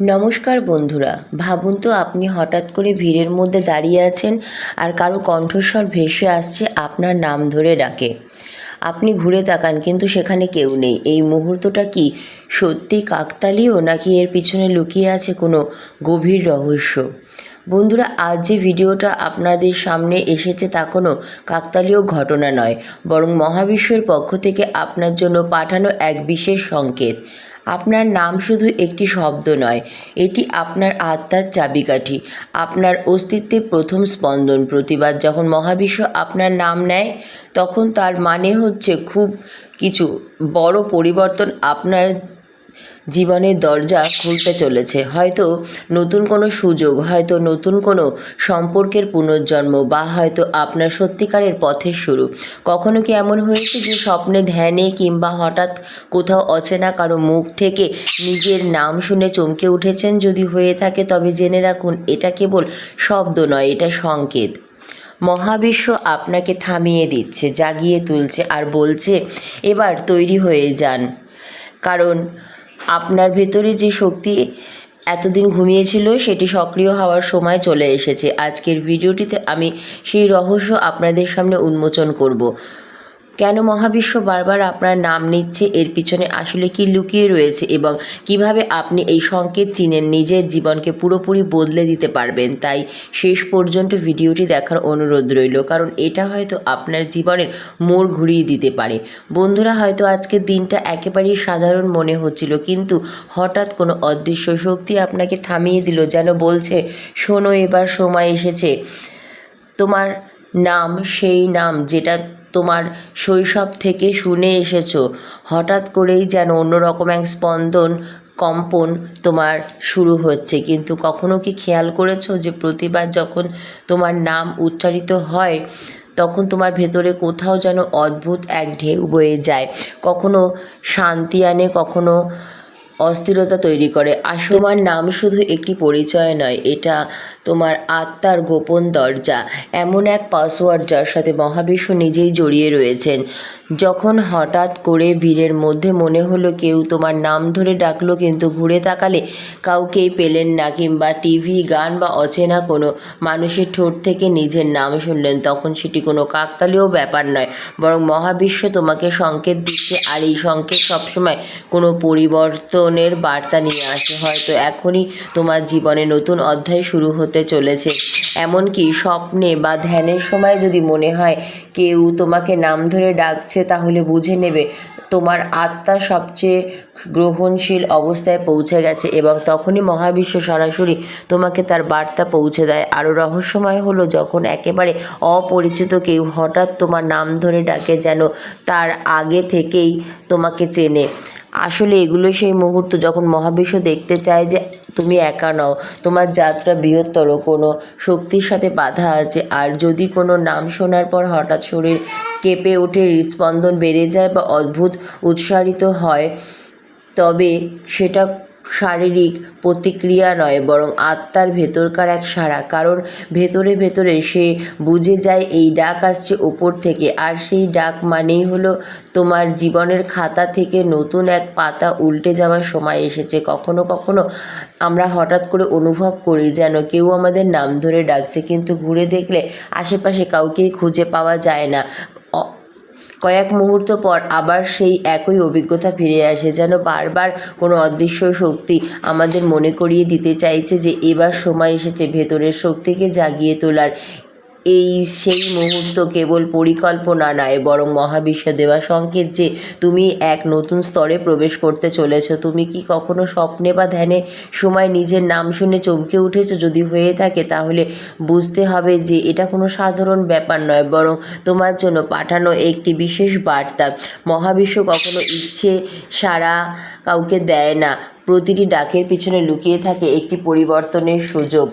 নমস্কার বন্ধুরা, ভাবুন তো আপনি হঠাৎ করে ভিড়ের মধ্যে দাঁড়িয়ে আছেন আর কারও কণ্ঠস্বর ভেসে আসছে আপনার নাম ধরে ডাকে। আপনি ঘুরে তাকান, কিন্তু সেখানে কেউ নেই। এই মুহূর্তটা কি সত্যি কাকতালীয়, নাকি এর পিছনে লুকিয়ে আছে কোনো গভীর রহস্য? বন্ধুরা, আজ যে ভিডিওটা আপনাদের সামনে এসেছে তা কোনো কাকতালীয় ঘটনা নয়, বরং মহাবিশ্বের পক্ষ থেকে আপনার জন্য পাঠানো এক বিশেষ সংকেত। আপনার নাম শুধু একটি শব্দ নয়, এটি আপনার আত্মার চাবিকাঠি। আপনার অস্তিত্বের প্রথম স্পন্দন প্রতিবাদ। যখন মহাবিশ্ব আপনার নাম নেয়, তখন তার মানে হচ্ছে খুব কিছু। বড় পরিবর্তন আপনার জীবনের দরজা খুলতে চলেছে। হয়তো নতুন কোনো সুযোগ, হয়তো নতুন কোনো সম্পর্কের পুনর্জন্ম বা হয়তো আপনার সত্যিকারের পথের শুরু। কখনো কি এমন হয়েছে যে স্বপ্নে ধ্যানে কিংবা হঠাৎ কোথাও অচেনা কারও মুখ থেকে নিজের নাম শুনে চমকে উঠেছেন যদি হয়ে থাকে, তবে জেনে রাখুন এটা কেবল শব্দ নয়, এটা সংকেত। মহাবিশ্ব আপনাকে থামিয়ে দিচ্ছে, জাগিয়ে তুলছে আর বলছে, এবার তৈরি হয়ে যান। কারণ আপনার ভেতরে যে শক্তি এতদিন ঘুমিয়েছিল, সেটি সক্রিয় হওয়ার সময় চলে এসেছে। আজকের ভিডিওটিতে আমি সেই রহস্য আপনাদের সামনে উন্মোচন করব। কেন মহাবিশ্ব বারবার আপনার নাম নিচ্ছে? এর পিছনে আসলে কি লুকিয়ে রয়েছে এবং কীভাবে আপনি এই সংকেত চিনেন? নিজের জীবনকে পুরোপুরি বদলে দিতে পারবেন। তাই শেষ পর্যন্ত ভিডিওটি দেখার অনুরোধ রইল, কারণ এটা হয়তো আপনার জীবনের মোড় ঘুরিয়ে দিতে পারে। বন্ধুরা, হয়তো আজকের দিনটা একেবারেই সাধারণ মনে হচ্ছিল, কিন্তু হঠাৎ কোনো অদৃশ্য শক্তি আপনাকে থামিয়ে দিল, যেন বলছে, শোনো, এবার সময় এসেছে। তোমার নাম সেই নাম যেটা তোমার শৈশব থেকে শুনে এসেছ। হঠাৎ করেই যেন অন্যরকম এক স্পন্দন, কম্পন তোমার শুরু হচ্ছে। কিন্তু কখনো কি খেয়াল করেছ যে প্রতিবার যখন তোমার নাম উচ্চারিত হয়, তখন তোমার ভেতরে কোথাও যেন অদ্ভুত এক ঢেউ বয়ে যায়? কখনো শান্তি আনে, কখনো অস্থিরতা তৈরি করে। আর তোমার নাম শুধু একটি পরিচয় নয়, এটা তোমার আত্মার গোপন দরজা। এমন এক পাসওয়ার্ড যার সাথে মহাবিশ্ব নিজেই জড়িয়ে রয়েছেন। যখন হঠাৎ করে ভিড়ের মধ্যে মনে হলো কেউ তোমার নাম ধরে ডাকলো কিন্তু ঘুরে তাকালে কাউকেই পেলেন না কিংবা টিভি, গান বা অচেনা কোনো মানুষের ঠোঁট থেকে নিজের নাম শুনলেন, তখন সেটি কোনো কাকতালীয় ব্যাপার নয়, বরং মহাবিশ্ব তোমাকে সংকেত দিচ্ছে আর এই সংকেত সবসময় কোনো পরিবর্তনের বার্তা নিয়ে আসে। হয়তো এখনই তোমার জীবনে নতুন অধ্যায় শুরু হতে চলেছে। এমনকি স্বপ্নে বা ধ্যানের সময় যদি মনে হয় কেউ তোমাকে নাম ধরে ডাকছে, তাহলে বুঝে নেবে তোমার আত্মা সবচেয়ে গ্রহণশীল অবস্থায় পৌঁছে গেছে এবং তখনই মহাবিশ্ব সরাসরি তোমাকে তার বার্তা পৌঁছে দেয়। আরও রহস্যময় হলো যখন একেবারে অপরিচিত কেউ হঠাৎ তোমার নাম ধরে ডাকে যেন তার আগে থেকেই তোমাকে চেনে। আসলে এগুলো সেই মুহূর্ত যখন মহাবিশ্ব দেখতে চায় যে তুমি একা নও, তোমার যাত্রা বৃহত্তর, কোনো শক্তির সাথে বাধা আছে। আর যদি কোনো নাম শোনার পর হঠাৎ শরীর কেঁপে ওঠে হৃদস্পন্দন বেড়ে যায় বা অদ্ভুত উৎসারিত হয়, তবে সেটা শারীরিক প্রতিক্রিয়া নয়, বরং আত্মার ভেতরকার এক সাড়া। কারণ ভেতরে ভেতরে সে বুঝে যায়, এই ডাক আসছে ওপর থেকে। আর সেই ডাক মানেই হলো তোমার জীবনের খাতা থেকে নতুন এক পাতা উল্টে যাওয়ার সময় এসেছে। কখনো কখনো আমরা হঠাৎ করে অনুভব করি যেন কেউ আমাদের নাম ধরে ডাকছে, কিন্তু ঘুরে দেখলে আশেপাশে কাউকেই খুঁজে পাওয়া যায় না। কয়েক মুহূর্ত পর আবার সেই একই অভিজ্ঞতা ফিরে আসে, যেন বারবার কোনো অদৃশ্য শক্তি আমাদের মনে করিয়ে দিতে চাইছে যে এবার সময় এসেছে ভেতরের শক্তিকে জাগিয়ে তোলার। এই সেই মুহূর্ত কেবল পরিকল্পনা নয়, বরং মহাবিশ্ব দেওয়া সংকেত যে তুমি এক নতুন স্তরে প্রবেশ করতে চলেছ। তুমি কি কখনো স্বপ্নে বা ধ্যানে সময় নিজের নাম শুনে চমকে উঠেছো? যদি হয়ে থাকে, তাহলে বুঝতে হবে যে এটা কোনো সাধারণ ব্যাপার নয়, বরং তোমার জন্য পাঠানো একটি বিশেষ বার্তা। মহাবিশ্ব কখনো ইচ্ছে সারা কাউকে দেয় না। প্রতিটি ডাকের পিছনে লুকিয়ে থাকে একটি পরিবর্তনের সুযোগ।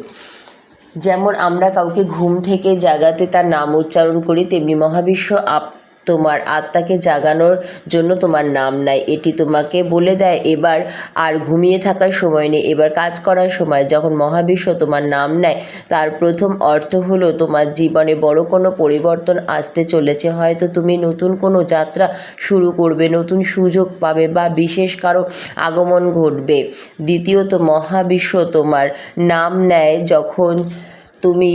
যেমন আমরা কাউকে ঘুম থেকে জাগাতে তার নাম উচ্চারণ করি তেমনি মহাবিশ্ব আপ তোমার আত্মাকে জাগানোর জন্য তোমার নাম নাই। এটি তোমাকে বলে দেয়, এবার আর ঘুমিয়ে থাকার সময় নেই, এবার কাজ করার সময়। যখন মহাবিশ্ব তোমার নাম নেয়, তার প্রথম অর্থ হলো তোমার জীবনে বড় কোনো পরিবর্তন আসতে চলেছে। হয়তো তুমি নতুন কোনো যাত্রা শুরু করবে, নতুন সুযোগ পাবে বা বিশেষ কারও আগমন ঘটবে। দ্বিতীয়ত, মহাবিশ্ব তোমার নাম নেয় যখন তুমি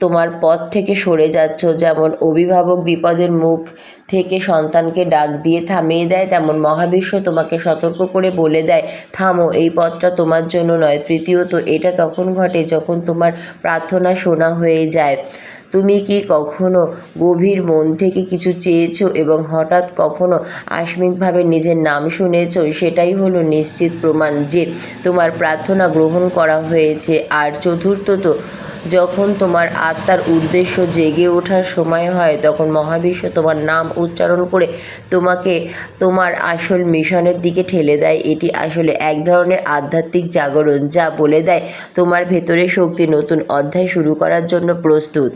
তোমার পথ থেকে সরে যাচ্ছ, যেমন অভিভাবক বিপদের মুখ থেকে সন্তানকে ডাক দিয়ে থামিয়ে দেয়, তেমন মহাবিশ্ব তোমাকে সতর্ক করে বলে দেয়, থামো, এই পথটা তোমার জন্য নয়। তৃতীয়ত, এটা তখন ঘটে যখন তোমার প্রার্থনা শোনা হয়ে যায়। তুমি কি কখনো গভীর মন থেকে কিছু চেয়েছো এবং হঠাৎ কখনো আকস্মিকভাবে নিজের নাম শুনেছো? সেটাই হলো নিশ্চিত প্রমাণ যে তোমার প্রার্থনা গ্রহণ করা হয়েছে। আর চতুর্থত যখন তোমার আত্মার উদ্দেশ্য জেগে ওঠার সময় হয়, তখন মহাবিশ্ব তোমার নাম উচ্চারণ করে তোমাকে তোমার আসল মিশনের দিকে ঠেলে দেয়। এটি আসলে এক ধরনের আধ্যাত্মিক জাগরণ, যা বলে দেয় তোমার ভেতরে শক্তি নতুন অধ্যায় শুরু করার জন্য প্রস্তুত।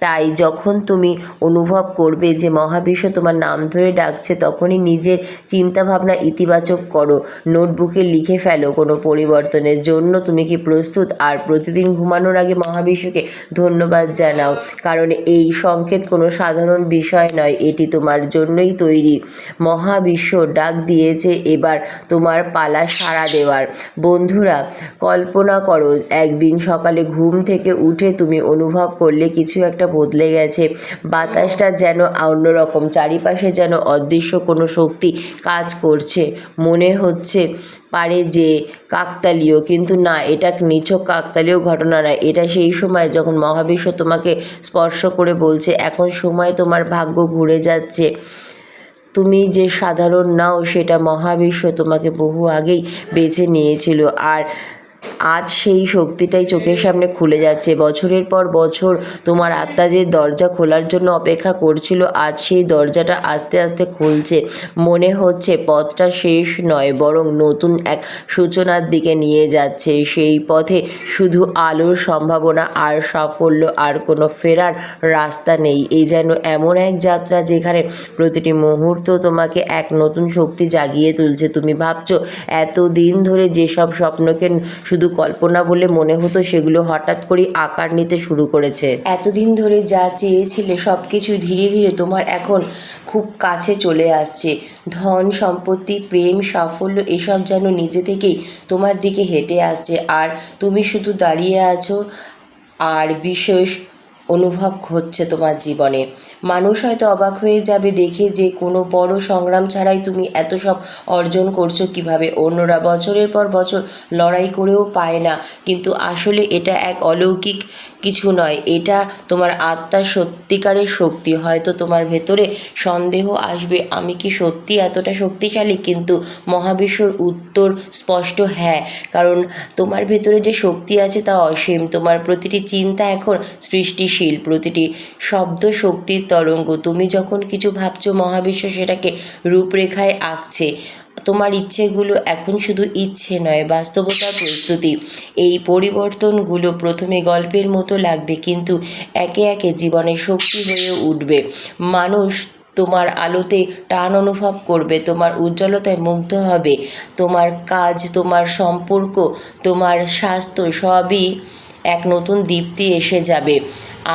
তাই যখন তুমি অনুভব করবে যে মহাবিশ্ব তোমার নাম ধরে ডাকছে, তখনই নিজের চিন্তাভাবনা ইতিবাচক করো। নোটবুকে লিখে ফেলো কোনো পরিবর্তনের জন্য। তুমি কি প্রস্তুত? আর প্রতিদিন ঘুমানোর আগে মহাবিশ্বকে ধন্যবাদ জানাও, কারণ এই সংকেত কোনো সাধারণ বিষয় নয়, এটি তোমার জন্যই তৈরি। মহাবিশ্ব ডাক দিয়েছে, এবার তোমার পালা সাড়া দেওয়ার। বন্ধুরা, কল্পনা করো, একদিন সকালে ঘুম থেকে উঠে তুমি অনুভব করলে কিছু একটা বদলে গেছে। বাতাসটা যেন অন্যরকম চারিপাশে যেন অদৃশ্য কোনো শক্তি কাজ করছে। মনে হচ্ছে পারে যে কাকতালীয়, কিন্তু না, এটা নিছক কাকতালীয় ঘটনা নয় এটা সেই সময় যখন মহাবিশ্ব তোমাকে স্পর্শ করে বলছে, এখন সময় তোমার ভাগ্য ঘুরে যাচ্ছে। তুমি যে সাধারণ নাও, সেটা মহাবিশ্ব তোমাকে বহু আগেই বেছে নিয়েছিল। আর আজ সেই শক্তিটাই চোখের সামনে খুলে যাচ্ছে। বছরের পর বছর তোমার আত্মা যে দরজা খোলার জন্য অপেক্ষা করছিল, আজ সেই দরজাটা আস্তে আস্তে খুলছে। মনে হচ্ছে পথটা শেষ নয়, বরং নতুন এক সূচনার দিকে নিয়ে যাচ্ছে। সেই পথে শুধু আলোর সম্ভাবনা আর সাফল্য আর কোনো ফেরার রাস্তা নেই। এই যেন এমন এক যাত্রা যেখানে প্রতিটি মুহূর্ত তোমাকে এক নতুন শক্তি জাগিয়ে তুলছে। তুমি ভাবছ, এতদিন ধরে যেসব স্বপ্নকে শুধু কল্পনা বলে মনে হতো সেগুলো হঠাৎ করে আকার নিতে শুরু করেছে। এতদিন ধরে যা চেয়েছিলে সব কিছু ধীরে ধীরে তোমার এখন খুব কাছে চলে আসছে। ধন, সম্পত্তি, প্রেম, সাফল্য এসব যেন নিজে থেকেই তোমার দিকে হেঁটে আসছে। আর তুমি শুধু দাঁড়িয়ে আছো আর বিশেষ অনুভব হচ্ছে তোমার জীবনে। মানুষ হয়তো অবাক হয়ে যাবে দেখে যে কোনো বড় সংগ্রাম ছাড়াই তুমি এত সব অর্জন করছ কীভাবে। অন্যরা বছরের পর বছর লড়াই করেও পায় না। কিন্তু আসলে এটা এক অলৌকিক কিছু নয়। এটা তোমার আত্মার সত্যিকারের শক্তি। হয়তো তোমার ভেতরে সন্দেহ আসবে, আমি কি সত্যি এতটা শক্তিশালী? কিন্তু মহাবিশ্বর উত্তর স্পষ্ট হ্যাঁ। কারণ তোমার ভেতরে যে শক্তি আছে তা অসীম। তোমার প্রতিটি চিন্তা এখন সৃষ্টিশীল প্রতিটি শব্দ শক্তির তরঙ্গ, তুমি যখন কিছু ভাবছ, মহাবিশ্ব সেটাকে রূপরেখায় আঁকছে। তোমার ইচ্ছেগুলো এখন শুধু ইচ্ছে নয়, বাস্তবতার প্রস্তুতি। এই পরিবর্তনগুলো প্রথমে গল্পের মতো লাগবে, কিন্তু একে একে জীবনে শক্তি হয়ে উঠবে। মানুষ তোমার আলোতে টান অনুভব করবে, তোমার উজ্জ্বলতায় মুগ্ধ হবে। তোমার কাজ, তোমার সম্পর্ক, তোমার স্বাস্থ্য সবই এক নতুন দীপ্তি এসে যাবে।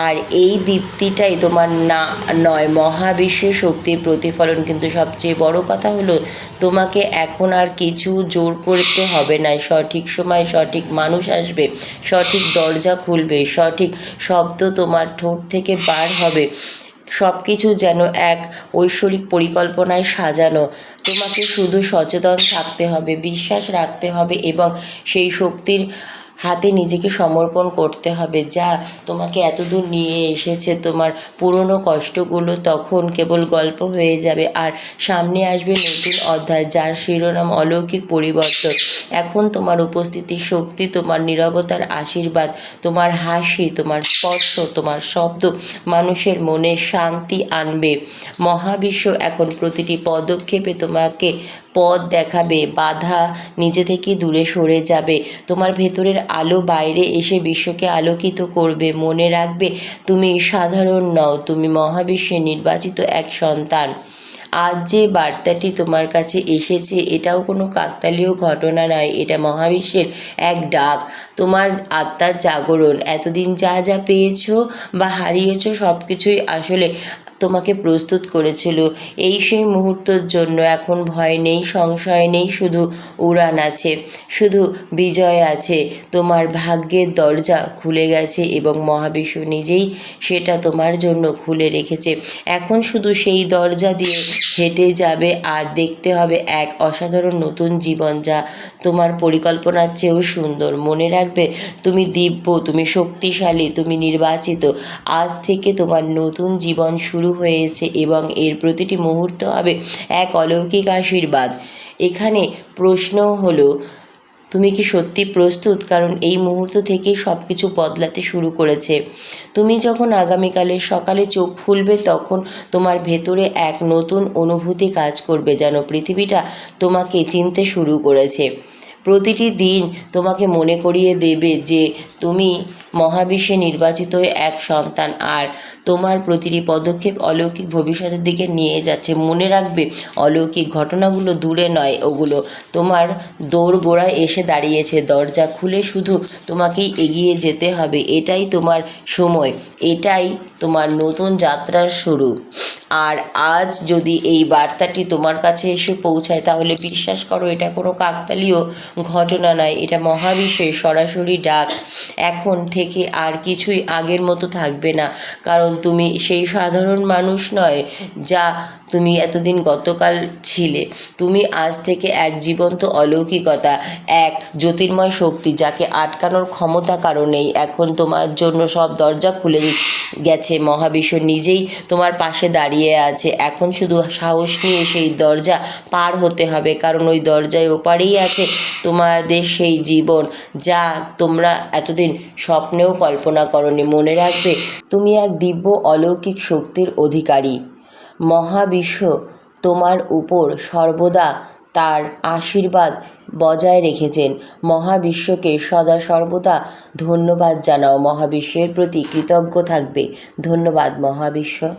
আর এই দীপ্তিটাই তোমার না, নয় মহাবিশ্বের শক্তির প্রতিফলন। কিন্তু সবচেয়ে বড় কথা হলো, তোমাকে এখন আর কিছু জোর করতে হবে না। সঠিক সময় সঠিক মানুষ আসবে, সঠিক দরজা খুলবে, সঠিক শব্দ তোমার ঠোঁট থেকে বার হবে। সব কিছু যেন এক ঐশ্বরিক পরিকল্পনায় সাজানো। তোমাকে শুধু সচেতন থাকতে হবে, বিশ্বাস রাখতে হবে এবং সেই শক্তির হাতে নিজেকে সমর্পণ করতে হবে। যা তোমাকে এতদূর নিয়ে এসেছে, তোমার পুরনো কষ্টগুলো তখন কেবল গল্প হয়ে যাবে। আর সামনে আসবে নতুন অধ্যায়, যার শিরোনাম অলৌকিক পরিবর্তন। এখন তোমার উপস্থিতির শক্তি, তোমার নিরবতার আশীর্বাদ, তোমার হাসি, তোমার স্পর্শ, তোমার শব্দ মানুষের মনে শান্তি আনবে। মহাবিশ্ব এখন প্রতিটি পদক্ষেপে তোমাকে পথ দেখাবে, বাধা নিজে থেকে দূরে সরে যাবে। তোমার ভেতরের আলো বাইরে এসে বিশ্বকে আলোকিত করবে। মনে রাখবে, তুমি সাধারণ নও, তুমি মহাবিশ্বের নির্বাচিত এক সন্তান। আজ যে বার্তাটি তোমার কাছে এসেছে, এটাও কোনো কাকতালীয় ঘটনা নয়, এটা মহাবিশ্বের এক ডাক। তোমার আত্মার জাগরণ। এতদিন যা যা পেয়েছ বা হারিয়েছো সব কিছুই আসলে তোমাকে প্রস্তুত করেছিল। এই সেই মুহূর্তের জন্য এখন ভয় নেই, সংশয় নেই, শুধু উড়ান আছে, শুধু বিজয় আছে। তোমার ভাগ্যের দরজা খুলে গেছে এবং মহাবিশ্ব নিজেই সেটা তোমার জন্য খুলে রেখেছে। এখন শুধু সেই দরজা দিয়ে হেঁটে যাবে আর দেখতে হবে এক অসাধারণ নতুন জীবন যা তোমার পরিকল্পনার চেয়েও সুন্দর। মনে রাখবে, তুমি দিব্য, তুমি শক্তিশালী, তুমি নির্বাচিত। আজ থেকে তোমার নতুন জীবন শুরু হয়েছে এবং এর প্রতিটি মুহূর্ত হবে এক অলৌকিক আশীর্বাদ। এখানে প্রশ্ন হলো, তুমি কি সত্যি প্রস্তুত? কারণ এই মুহূর্ত থেকেই সব কিছু বদলাতে শুরু করেছে। তুমি যখন আগামীকালের সকালে চোখ খুলবে, তখন তোমার ভেতরে এক নতুন অনুভূতি কাজ করবে, যেন পৃথিবীটা তোমাকে চিনতে শুরু করেছে। প্রতিটি দিন তোমাকে মনে করিয়ে দেবে যে তুমি মহাবিশ্বে নির্বাচিত এক সন্তান আর তোমার প্রতিটি পদক্ষেপ অলৌকিক ভবিষ্যতের দিকে নিয়ে যাচ্ছে। মনে রাখবে, অলৌকিক ঘটনাগুলো দূরে নয়, ওগুলো তোমার দৌড় গোড়ায় এসে দাঁড়িয়েছে। দরজা খুলে শুধু তোমাকেই এগিয়ে যেতে হবে। এটাই তোমার সময়, এটাই তোমার নতুন যাত্রার শুরু। আর আজ যদি এই বার্তাটি তোমার কাছে এসে পৌঁছায়, তাহলে বিশ্বাস করো, এটা কোনো কাকতালীয় ঘটনা নয়, এটা মহাবিশ্বের সরাসরি ডাক। এখন থেকে আর কিছুই আগের মতো থাকবে না। কারণ তুমি সেই সাধারণ মানুষ নয় যা তুমি এতদিন গতকাল ছিলে। তুমি আজ থেকে এক জীবন্ত অলৌকিকতা, এক জ্যোতির্ময় শক্তি যাকে আটকানোর ক্ষমতা কারণেই এখন তোমার জন্য সব দরজা খুলে গেছে। মহাবিশ্ব নিজেই তোমার পাশে দাঁড়িয়ে আছে। এখন শুধু সাহস নিয়ে সেই দরজা পার হতে হবে, কারণ ওই দরজায় ওপারেই আছে তোমাদের সেই জীবন, যা তোমরা এতদিন স্বপ্নেও কল্পনা করনি। মনে রাখবে, তুমি এক দিব্য অলৌকিক শক্তির অধিকারী। মহাবিশ্ব তোমার উপর সর্বদা তার আশীর্বাদ বজায় রেখেছেন। মহাবিশ্বকে সদা সর্বদা ধন্যবাদ জানাও। মহাবিশ্বের প্রতি কৃতজ্ঞ থাকবে। ধন্যবাদ মহাবিশ্ব।